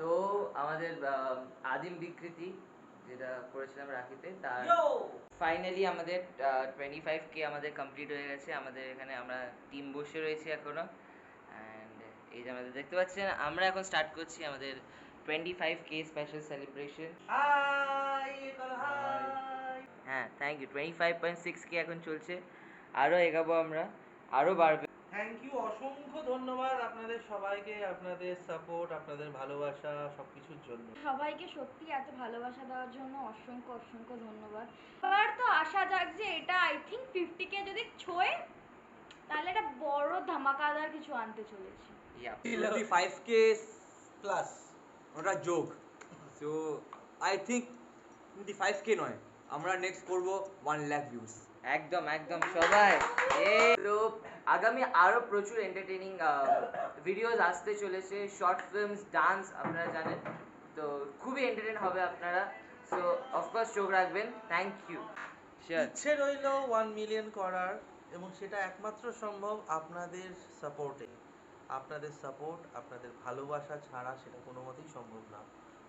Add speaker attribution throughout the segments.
Speaker 1: তো আমাদের আদিম বিকৃতি যেটা করেছিলাম রাখিতে তার ফাইনালি আমাদের টোয়েন্টি ফাইভ কে আমাদের কমপ্লিট হয়ে গেছে। আমাদের এখানে আমরা টিম বসে রয়েছি এখনও। অ্যান্ড এই যে আমাদের দেখতে পাচ্ছেন আমরা এখন স্টার্ট করছি আমাদের twenty five K special celebration হ্যাঁ thank you twenty five point six K এখন চলছে। আরও এগাবো আমরা। আরও বাড়বে
Speaker 2: থ্যাংক ইউ অসংখ্য ধন্যবাদ আপনাদের সবাইকে আপনাদের সাপোর্ট আপনাদের ভালোবাসা সবকিছুর জন্য।
Speaker 3: সবাইকে সত্যি এত ভালোবাসা দেওয়ার জন্য অসংখ্য অসংখ্য ধন্যবাদ। এবার তো আশা যাক যে এটা আই থিঙ্ক ফিফটি কে যদি ছোঁয় তাহলে একটা বড় ধামাকাদার কিছু আনতে চলেছে.
Speaker 4: ফাইভ কে প্লাস ওটা যোগ। So I think five K নয়। আমরা নেক্সট করব ওয়ান ল্যাক ভিউজ
Speaker 1: একদম একদম সবাই। এ তো আগামী আরও প্রচুর এন্টারটেইনিং ভিডিওস আসতে চলেছে। শর্ট ফিল্মস ডান্স আপনারা জানেন। তো খুবই এন্টারটেইন হবে আপনারা। সো অফকোর্স চোখ রাখবেন। থ্যাংক ইউ
Speaker 2: ইচ্ছে রইল ওয়ান মিলিয়ন করার এবং সেটা একমাত্র সম্ভব আপনাদের সাপোর্টে আপনাদের সাপোর্ট আপনাদের ভালোবাসা ছাড়া সেটা কোনো মতেই সম্ভব না।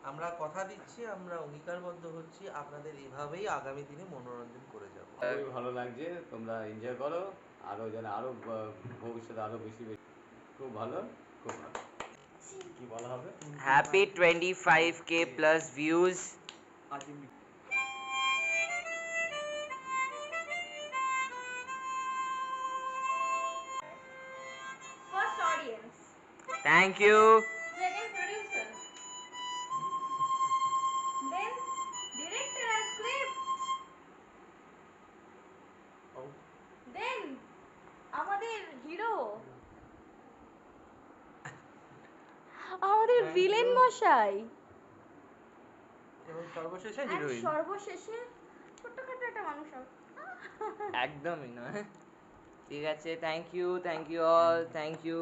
Speaker 2: আমরা কথা দিচ্ছি আমরা অঙ্গীকারবদ্ধ হচ্ছি আপনাদের এভাবেই আগামী দিনে মনোরঞ্জন করে যাব।
Speaker 5: খুবই ভালো লাগছে তোমরা এনজয় করো আরও যেন আরও ভবিষ্যতে আরও বেশি বেশি। খুব ভালো খুব ভালো। কি বলা হবে?
Speaker 1: Happy twenty five K plus views
Speaker 3: first audience আমাদের হিরো? আমাদের ভিলেন মশাই।
Speaker 2: এবং সর্বশেষে হিরোইন।
Speaker 3: সর্বশেষে ছোটখাটো একটা মানুষ।
Speaker 1: একদমই নয়। ঠিক আছে thank you thank you all thank you